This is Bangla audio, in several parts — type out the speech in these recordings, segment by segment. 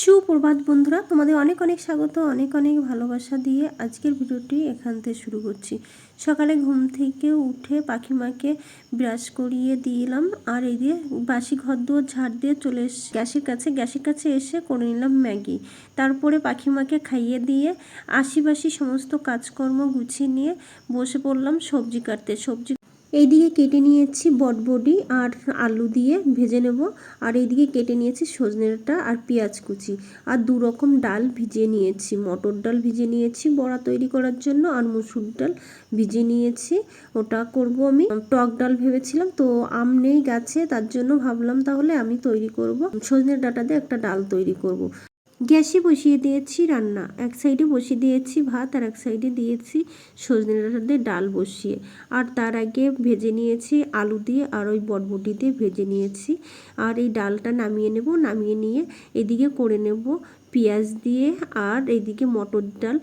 সুপ্রভাত বন্ধুরা, তোমাদের অনেক অনেক স্বাগত, অনেক অনেক ভালোবাসা দিয়ে আজকের ভিডিওটি এখান থেকে শুরু করছি। সকালে ঘুম থেকে উঠে পাখিমাকে ব্রাশ করিয়ে দিলাম আর এই দিয়ে বাসি ঘর দুয়ার ঝাড় দিয়ে চলে এসে, গ্যাসের কাছে গ্যাসের কাছে এসে করে নিলাম ম্যাগি। তারপরে পাখিমাকে খাইয়ে দিয়ে আশিবাসি সমস্ত কাজকর্ম গুছিয়ে নিয়ে বসে পড়লাম সবজি কাটতে। সবজি এইদিকে কেটে নিয়েছি বটবডি আর আলু দিয়ে ভেজে নেব। আর এইদিকে কেটে নিয়েছি সজনেটা আর পেঁয়াজ কুচি। আর দু রকম ডাল ভিজিয়ে নিয়েছি। মটর ডাল ভিজিয়ে নিয়েছি বড়া তৈরি করার জন্য আর মুসুর ডাল ভিজিয়ে নিয়েছি। ওটা করব আমি। টক ডাল ভেবেছিলাম তো আম নেই গাছে, তার জন্য ভাবলাম তাহলে আমি তৈরি করব। সজনের ডাটা দিয়ে একটা ডাল তৈরি করব। গ্যাসে বসিয়ে দিয়েছি রান্না। এক সাইডে বসিয়ে দিয়েছি ভাত আর এক সাইডে দিয়েছি সজনে ডাঁটা দিয়ে ডাল বসিয়ে। আর তার আগে ভেজে নিয়েছি আলু দিয়ে আর ওই বটবটি দিয়ে ভেজে নিয়েছি। আর এই ডালটা নামিয়ে নেব, নামিয়ে নিয়ে এদিকে করে নেব পেঁয়াজ দিয়ে আর এইদিকে মটর ডাল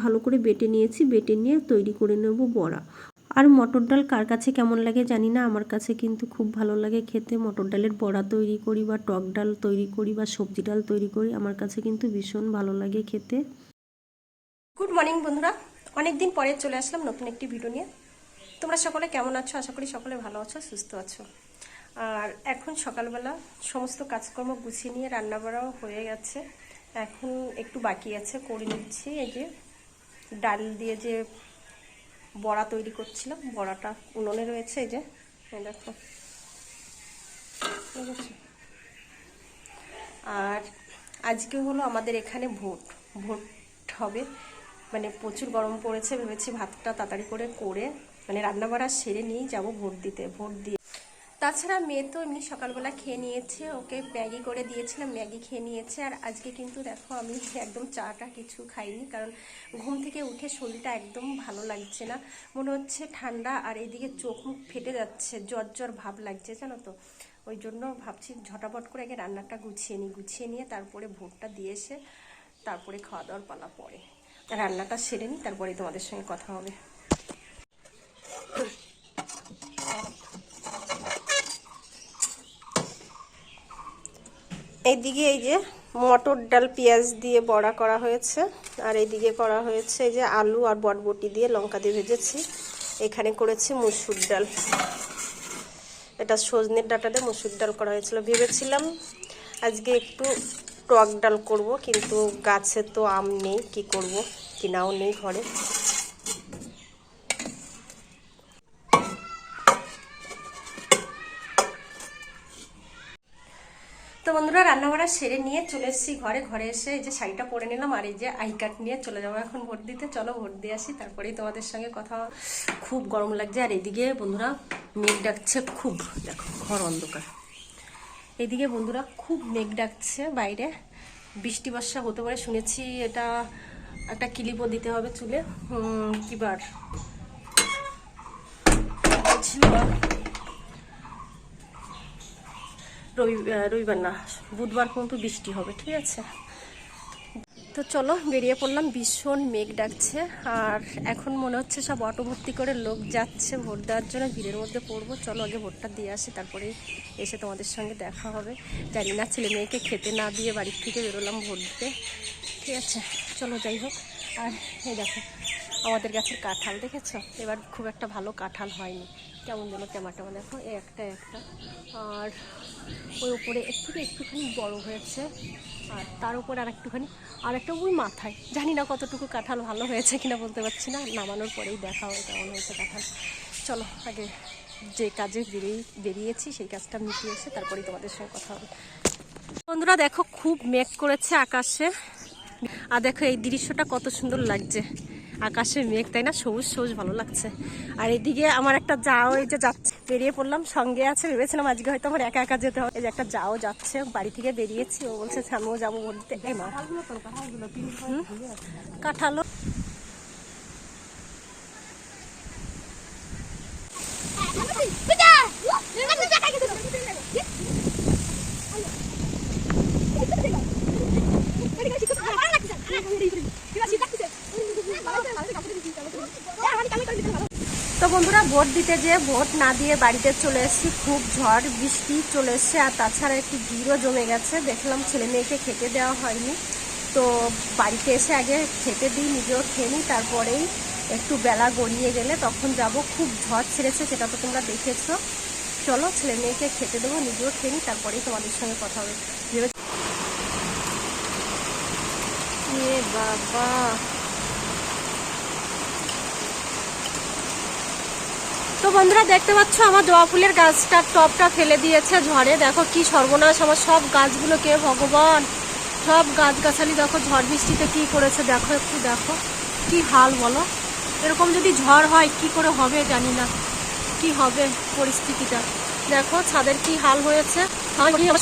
ভালো করে বেটে নিয়েছি, বেটে নিয়ে তৈরি করে নেব বড়া। আর মটর ডাল কার কাছে কেমন লাগে জানি না, আমার কাছে কিন্তু খুব ভালো লাগে খেতে। মটর ডালের বড়া তৈরি করি বা টক ডাল তৈরি করি বা সবজি ডাল তৈরি করি, আমার কাছে কিন্তু ভীষণ ভালো লাগে খেতে। গুড মর্নিং বন্ধুরা অনেক দিন পরে চলে আসলাম নতুন একটি ভিডিও নিয়ে। তোমরা সকলে কেমন আছো? আশা করি সকলে ভালো আছো, সুস্থ আছো। আর এখন সকালবেলা সমস্ত কাজকর্ম গুছিয়ে নিয়ে রান্না বাড়াও হয়ে গেছে। এখন একটু বাকি আছে, করে নিচ্ছি এই যে ডাল দিয়ে যে বড়া তৈরি করছিলাম। বড়াটা উনুনে রয়েছে এই যে। দেখো। আর আজকে হলো আমাদের এখানে ভোট। ভোট হবে। মানে প্রচুর গরম পড়েছে, ভেবেছি ভাতটা তাড়াতাড়ি করে করে মানে রান্না বাড়া সেরে নিয়েই যাব ভোট দিতে। ভোট দিয়ে তাছাড়া মেয়ে তো এমনি সকালবেলা খেয়ে নিয়েছে, ওকে ম্যাগি করে দিয়েছিলাম, ম্যাগি খেয়ে নিয়েছে। আর আজকে কিন্তু দেখো আমি একদম চাটা কিছু খাইনি, কারণ ঘুম থেকে উঠে শরীরটা একদম ভালো লাগছে না। মনে হচ্ছে ঠান্ডা আর এদিকে চোখ মুখ ফেটে যাচ্ছে, জ্বর জ্বর ভাব লাগছে, জানো তো? ওই জন্য ভাবছি ঝটাপট করে আগে রান্নাটা গুছিয়ে নিই, গুছিয়ে নিয়ে তারপরে ভোটটা দিয়ে এসে তারপরে খাওয়া দাওয়ার পালা পরে। রান্নাটা সেরে নিই তারপরে তোমাদের সঙ্গে কথা হবে। এইদিকে এই যে মটর ডাল পেঁয়াজ দিয়ে বড়া করা হয়েছে, আর এইদিকে করা হয়েছে যে আলু আর বটবটি দিয়ে লঙ্কা দিয়ে ভেজেছি। এখানে করেছি মুসুর ডাল। এটা সজনের ডাটা দিয়ে মুসুর ডাল করা হয়েছিল। ভেবেছিলাম আজকে একটু টক ডাল করব, কিন্তু গাছে তো আম নেই, কি করব? কিনাও নেই ঘরে তো বন্ধুরা রান্নাবাড়া সেরে নিয়ে চলে এসেছি ঘরে। ঘরে এসে যে শাড়িটা পরে নিলাম আর এই যে আই কার্ড নিয়ে চলে যাব এখন ভোট দিতে। চলো ভোট দিয়ে আসি তারপরেই তোমাদের সঙ্গে কথা খুব গরম লাগছে আর এদিকে বন্ধুরা মেঘ ডাকছে খুব। দেখো ঘর অন্ধকার। এদিকে বন্ধুরা খুব মেঘ ডাকছে বাইরে। বৃষ্টি বর্ষা হতে পারে শুনেছি এটা একটা ক্লিপও দিতে হবে চুলে। উম, কি বার ছিল। রবিবার না, বুধবার পর্যন্ত বৃষ্টি হবে, ঠিক আছে? তো চলো, বেরিয়ে পড়লাম, ভীষণ মেঘ ডাকছে, আর এখন মনে হচ্ছে সব অটো ভর্তি করে লোক যাচ্ছে, ভোট দেওয়ার জন্য ভিড়ের মধ্যে পড়ব। চলো, আগে ভোটটা দিয়ে আসি, তারপরে এসে তোমাদের সঙ্গে দেখা হবে। জানি না, ছেলে মেয়েকে খেতে না দিয়ে বাড়ির থেকে বেরোলাম ভোট দিতে, ঠিক আছে? চলো, যাই হোক, আর এই দেখো, আমাদের গাছের কাঁঠাল, দেখেছ? এবার খুব একটা ভালো কাঁঠাল হয়নি। কেমন যেন টেমা টেমা দেখো একটা একটা। আর ওই উপরে একটু একটুখানি বড় হয়েছে, আর তার উপরে আর একটুখানি আর একটা ওই মাথায়, জানি না কতটুকু কাঁঠাল ভালো হয়েছে কিনা বলতে পারছি না, নামানোর পরেই দেখা হয় কেমন হয়েছে কাঁঠাল। চলো, আগে যে কাজে বেরিয়ে, বেরিয়েছি সেই কাজটা মিটিয়ে এসে তারপরেই তোমাদের সঙ্গে কথা হবে। বন্ধুরা দেখো, খুব মেঘ করেছে আকাশে। আর দেখো এই দৃশ্যটা কত সুন্দর লাগছে। আকাশে মেঘ, তাই না? সবুজ সবুজ, ভালো লাগছে। আর এদিকে আমার একটা যাও, এই যে যাচ্ছে। বেরিয়ে পড়লাম, সঙ্গে আছে, ভেবেছিলাম আজকে হয়তো আমার একা একা যেতে হবে। এই যে একটা যাও যাচ্ছে, বাড়ি থেকে বেরিয়েছি। ও বলছে আমিও যাব বলতে। এই মা? কাঁঠালও। তো বন্ধুরা, ভোট দিতে যে ভোট না দিয়ে বাড়িতে চলে এসেছি। খুব ঝড়, বৃষ্টি চলে এসছে আর তাছাড়া একটু ভিড়ও জমে গেছে। দেখলাম ছেলে মেয়েকে খেতে দেওয়া হয়নি। তো বাড়িতে এসে আগে খেতে দিই, নিজেও খেয়ে নিই, তারপরেই একটু বেলা গড়িয়ে গেলে তখন যাব। খুব ঝড় ছেড়েছে, সেটা তো তোমরা দেখেছ। চলো ছেলে মেয়েকে খেতে দেবো, নিজেও খেয়ে নিই, তারপরেই তোমাদের সঙ্গে কথা হবে। বাবা! তো বন্ধুরা, দেখতে পাচ্ছ আমার জবা ফুলের গাছটা, টপটা ফেলে দিয়েছে ঝড়ে। দেখো কি সর্বনাশ, আমার সব গাছগুলো কে ভগবান। সব গাছগাছালি দেখো, ঝড় বৃষ্টিতে কি করেছে, দেখো একটু দেখো। কি হাল বলো? এরকম যদি ঝড় হয়, কি করে হবে জানি না। কি হবে পরিস্থিতিটা? দেখো ছাদের কি হাল হয়েছে।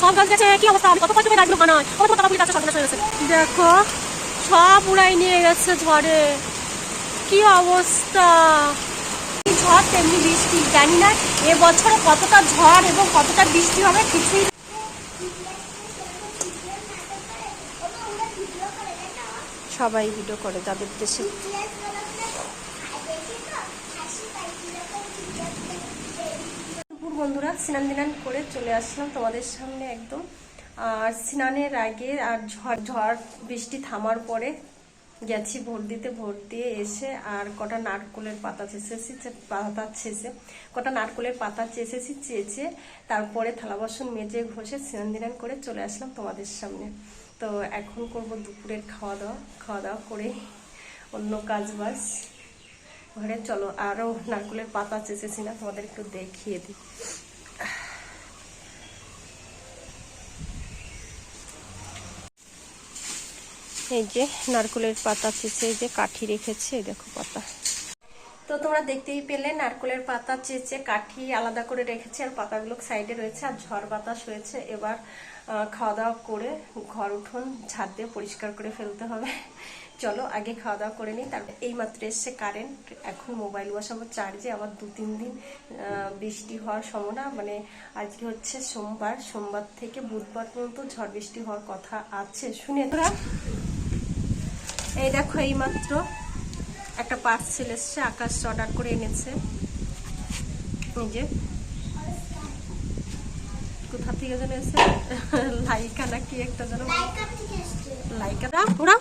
সব গাছ কি অবস্থা? দেখো, সব উড়াই নিয়ে গেছে ঝড়ে। কি অবস্থা? ঝড় তেমনি বৃষ্টি। জানি না এবছরে কতটা ঝড় এবং কতটা বৃষ্টি হবে কিছুই সবাই ভিডিও করে তাদের দেশে। বন্ধুরা স্নান দিনান করে চলে আসলাম তোমাদের সামনে একদম। আর স্নানের আগে আর ঝড় ঝড় বৃষ্টি থামার পরে গেছি ভোট দিতে ভোট দিয়ে এসে আর কটা নারকোলের পাতা চেঁচেছি পাতা ছেঁচে কটা নারকোলের পাতা চেঁচেছি চেঁচে তারপরে থালা বাসন মেজে ঘষে স্নান করে চলে আসলাম তোমাদের সামনে। তো এখন করব দুপুরের খাওয়া দাওয়া খাওয়া দাওয়া করে অন্য কাজ বাজ। ঘরে চলো আরও নারকোলের পাতা চেঁচেছি না, তোমাদের একটু দেখিয়ে দিই। এই যে নারকোলের পাতা চেঁচে এই যে কাঠি রেখেছে দেখো পাতা। তো তোমরা দেখতেই পেলে নারকোলের পাতা চেঁচে কাঠি আলাদা করে রেখেছে, আর পাতাগুলো সাইডে রয়েছে, আর ঝড় বাতাস হয়েছে। এবার খাওয়া দাওয়া করে ঘর উঠোন ঝাড় দিয়ে পরিষ্কার করে ফেলতে হবে। চলো আগে খাওয়া দাওয়া করে নিই, তারপর এই মাত্র এসছে কারেন্ট। এখন মোবাইল বসাবো, চার্জে আবার দু তিন দিন বৃষ্টি হওয়ার সম্ভাবনা। মানে আজকে হচ্ছে সোমবার সোমবার থেকে বুধবার পর্যন্ত ঝড় বৃষ্টি হওয়ার কথা আছে। শুনে তোরা এই দেখো এই মাত্র একটা পার্সেল এসছে, আকাশ অর্ডার করে এনেছে। এই যে। কোথা থেকে যেন এসে লাইকা না কি একটা যেন লাইকা। ওরা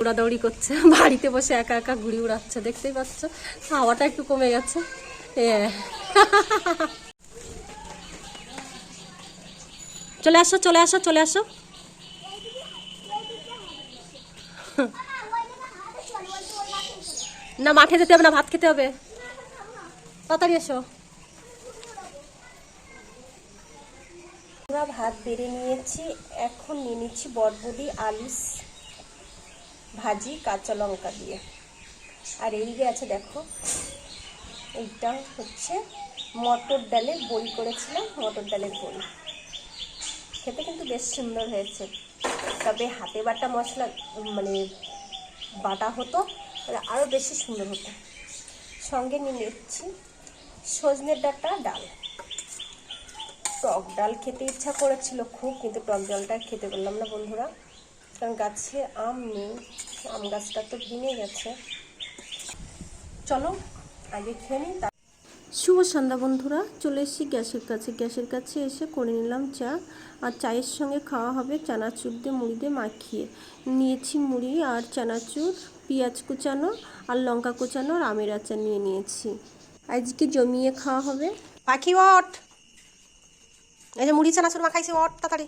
উড়াদৌড়ি করছে, বাড়িতে বসে একা একা ঘুড়ি উড়াচ্ছে, দেখতেই পাচ্ছ? হাওয়াটা একটু কমে গেছে। চলে আসো চলে আসো চলে আসো। না, মাঠে যেতে হবে না, ভাত খেতে হবে। তাড়াতাড়ি এসো। আমরা ভাত বেড়ে নিয়েছি, এখন নিয়ে নিচ্ছি বটবডি আলু ভাজি, কাঁচা লঙ্কা দিয়ে। আর এই যে আছে, দেখো, এইটা হচ্ছে মটর ডালের বড়ি করেছিলাম, মটর ডালের বড়ি। খেতে কিন্তু বেশ সুন্দর হয়েছে। তবে হাতে বাটা মশলা মানে বাটা হতো তাহলে আরও বেশি সুন্দর হতো। সঙ্গে নিয়ে নিচ্ছি সজনের ডাঁটা ডাল। টক ডাল খেতে ইচ্ছা করেছিল খুব, কিন্তু টক ডালটা খেতে পারলাম না বন্ধুরা। কারণ গাছে আম নেই, আম গাছটা তো ভেঙে গেছে। চলো, আগে খেয়ে নিই শুভ সন্ধ্যা বন্ধুরা, চলে এসেছি গ্যাসের কাছে। গ্যাসের কাছে এসে করে নিলাম চা আর চায়ের সঙ্গে খাওয়া হবে চানাচুর দিয়ে, মুড়ি দিয়ে মাখিয়ে। নিয়েছি মুড়ি আর চানাচুর, পেঁয়াজ কুচানো আর লঙ্কা কুচানো আর আমের আচার নিয়ে নিয়েছি। আজকে জমিয়ে খাওয়া হবে। পাখি ওট! এই যে মুড়ি চানাচুর মাখাইছে ওঠ তাড়াতাড়ি।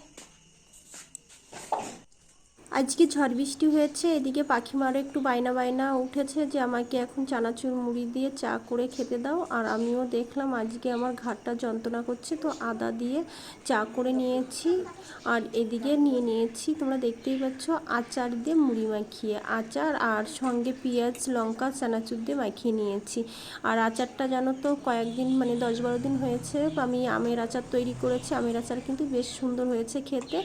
আজকে ঝড় বৃষ্টি হয়েছে, এদিকে পাখিমারও একটু বায়না বায়না উঠেছে যে আমাকে এখন চানাচুর মুড়ি দিয়ে চা করে খেতে দাও। আর আমিও দেখলাম আজকে আমার ঘাটটা যন্ত্রণা করছে, তো আদা দিয়ে চা করে নিয়েছি। আর এদিকে নিয়ে নিয়েছি, তোমরা দেখতেই পাচ্ছ, আচার দিয়ে মুড়ি মাখিয়ে। আচার আর সঙ্গে পেঁয়াজ, লঙ্কা, চানাচুর দিয়ে মাখিয়ে নিয়েছি। আর আচারটা জানো তো, কয়েকদিন মানে দশ বারো দিন হয়েছে, আমি আমের আচার তৈরি করেছি। আমের আচার কিন্তু বেশ সুন্দর হয়েছে খেতে।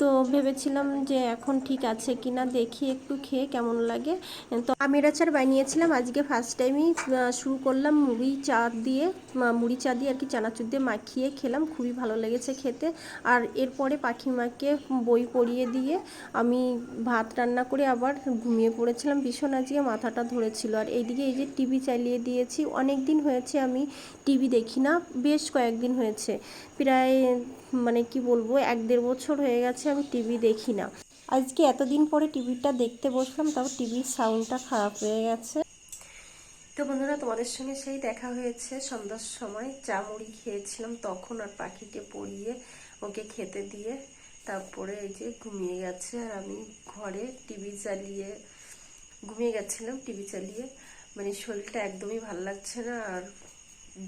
তো ভেবেছিলাম যে এখন ঠিক আছে কিনা দেখি একটু খেয়ে কেমন লাগে। তো আমের আচার বানিয়েছিলাম, আজকে ফার্স্ট টাইমই শুরু করলাম মুড়ি চা দিয়ে মুড়ি চা দিয়ে আর কি চানাচুর দিয়ে মাখিয়ে খেলাম, খুবই ভালো লেগেছে খেতে। আর এরপরে পাখিমাকে বই পড়িয়ে দিয়ে আমি ভাত রান্না করে আবার ঘুমিয়ে পড়েছিলাম, ভীষণ আজকে মাথাটা ধরেছিল। আর এইদিকে এই যে টিভি চালিয়ে দিয়েছি অনেক দিন হয়েছে আমি টিভি দেখি না, বেশ কয়েকদিন হয়েছে। প্রায় মানে কি বলব, এক দেড় বছর হয়ে গেছে আমি টিভি দেখি না। আজকে এতদিন পরে টিভিটা দেখতে বসলাম, তাও টিভির সাউন্ডটা খারাপ হয়ে গেছে। তো বন্ধুরা, তোমাদের সঙ্গে সেই দেখা হয়েছে, সন্ধ্যার সময় চা মুড়ি খেয়েছিলাম, তখন আর পাখিকে পরিয়ে ওকে খেতে দিয়ে তারপরে এই যে ঘুমিয়ে গেছে, আর আমি ঘরে টিভি চালিয়ে ঘুমিয়ে গেছিলাম, টিভি চালিয়ে। মানে শরীরটা একদমই ভালো লাগছে না, আর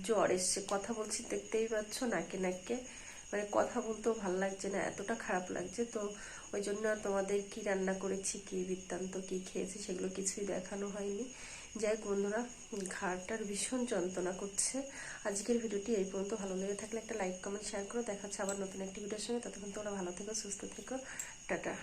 জ্বর এসছে, কথা বলছি, দেখতেই পাচ্ছ, নাকে নাকে। মানে কথা বলতেও ভালো লাগছে না, এতটা খারাপ লাগছে। তো ওই জন্য তোমাদের কি রান্না করেছি, কি বৃত্তান্ত, কি খেয়েছি সেগুলো কিছুই দেখানো হয়নি। যাই বন্ধুরা, ঘাড়টার ভীষণ যন্ত্রণা করছে। আজকের ভিডিওটি এই পর্যন্ত। ভালো লেগে থাকলে একটা লাইক কমেন্ট শেয়ার করো। দেখাচ্ছে আবার নতুন একটি ভিডিওর সঙ্গে। ততক্ষণ তোমরা ভালো থেকো, সুস্থ থেকো। টাটা।